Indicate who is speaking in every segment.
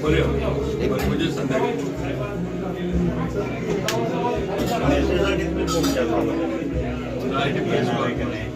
Speaker 1: 버려. 버려 산다기. 나 이렇게
Speaker 2: 보여주고.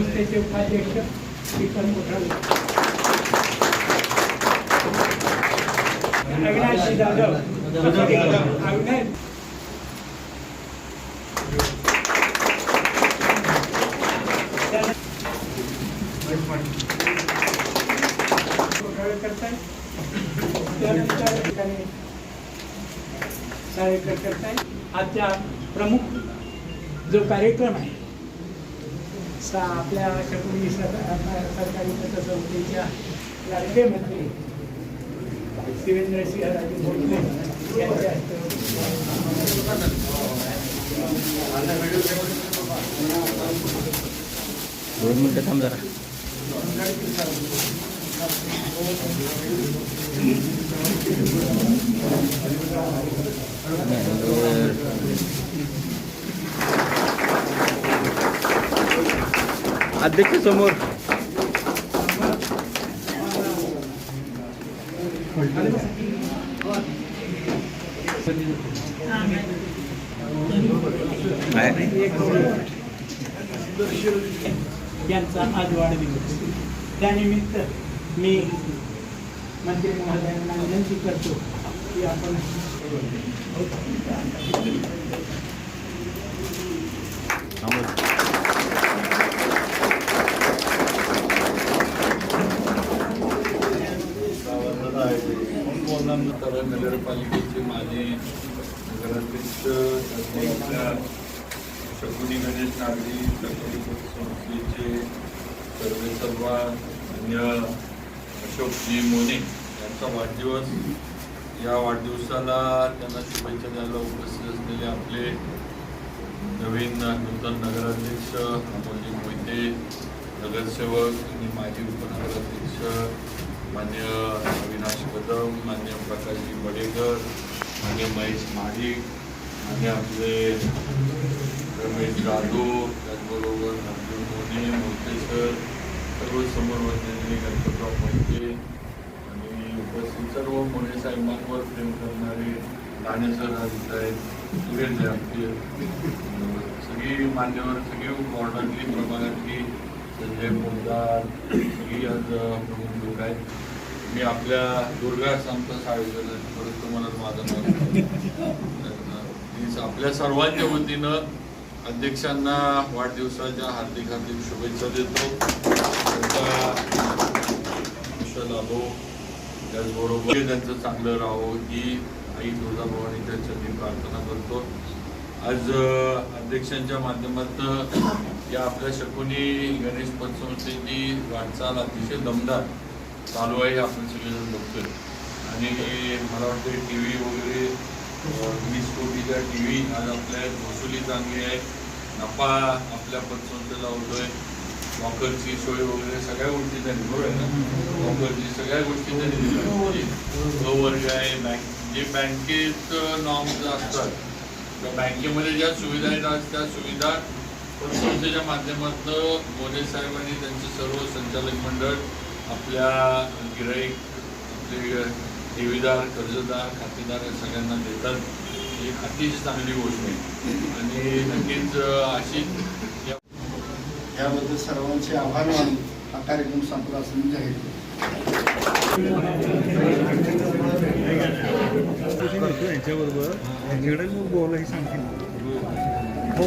Speaker 2: संस्थेचे उपाध्यक्ष दीपक मोठा अविनाश जाधव अविनाश. कार्यक्रम करताय आजचा प्रमुख जो कार्यक्रम आहे सा आपल्या शकुनी सरकारी पतसंस्थेच्या लाडके मंत्री शिवेंद्रसिंह राजे भोसले यांच्या
Speaker 3: दोन मिनटं थांब जरा अध्यक्ष समोर।
Speaker 2: यांचा आज वाढदिवस. त्यानिमित्त मी मंत्री महोदयांना विनंती करतो की आपण
Speaker 1: तर नगरपालिकेचे माझे नगराध्यक्ष शकुनी गणेश नागरी शकुनी संस्थेचे सर्वे सर्वा अन्य अशोकजी मोने यांचा वाढदिवस. या वाढदिवसाला त्यांना शुभेच्छा द्यायला उपस्थित असलेले आपले नवीन नूतन नगराध्यक्ष अमोलजी मोहिते नगरसेवक आणि माजी उपनगराध्यक्ष मान्य अविनाश कदम मान्य प्रकाशजी बडेकर मान्य महेश महाडिक मान्य आपले रमेश जाधव त्याचबरोबर अर्जुन मोने मोतेसर सर्व समोर वैज्ञानिक गणपतराव मोहिते आणि उपस्थित सर्व मोने साहेबांवर प्रेम करणारे राणे सर आज आहेत सुरेश आमचे. सगळी मान्यवर सगळी वॉर्डातली प्रभागातली म्हणजे संजय पोलदार आज प्रमुख लोक आहेत मी आपल्या दुर्गा संत आयोजन परत तुम्हाला माझं नाव आपल्या सर्वांच्या वतीनं अध्यक्षांना वाढदिवसाच्या हार्दिक हार्दिक शुभेच्छा देतो. त्यांचा लाभो त्याचबरोबर त्यांचं चांगलं राहावं ही आई तुळजाभवानी त्यांच्यासाठी प्रार्थना करतो. आज अध्यक्षांच्या माध्यमात या आपल्या शकुनी गणेश पतसंस्थेची वाटचाल अतिशय दमदार चालू आहे आपण सगळेजण बघतोय. आणि मला वाटतं टी व्ही वगैरे वीस कोटीच्या टी व्ही आज आपल्या वसुली चांगली आहे. नफा आपल्या पतसंस्थेला होतोय. वॉकरची सोय वगैरे सगळ्या गोष्टी त्यांनी बरोबर आहे ना? वॉकरची सगळ्या गोष्टी त्यांनी दिल्या. म्हणजे वर्ग आहे बँक जे बँकेत नॉर्म्स असतात त्या बँकेमध्ये ज्या सुविधा येतात त्या सुविधा पतसंस्थेच्या माध्यमातून मोदी साहेब आणि त्यांचे सर्व संचालक मंडळ आपल्या गिराईक आपले ठेवीदार कर्जदार खातेदार या सगळ्यांना देतात. ही अतिशय चांगली गोष्ट आहे. आणि नक्कीच अशीच या
Speaker 4: याबद्दल सर्वांचे आभार मानून हा कार्यक्रम संपला असं मी जाहीर
Speaker 5: यांच्याबरोबर यांच्याकडे मग बोलाही सांगतील. हो.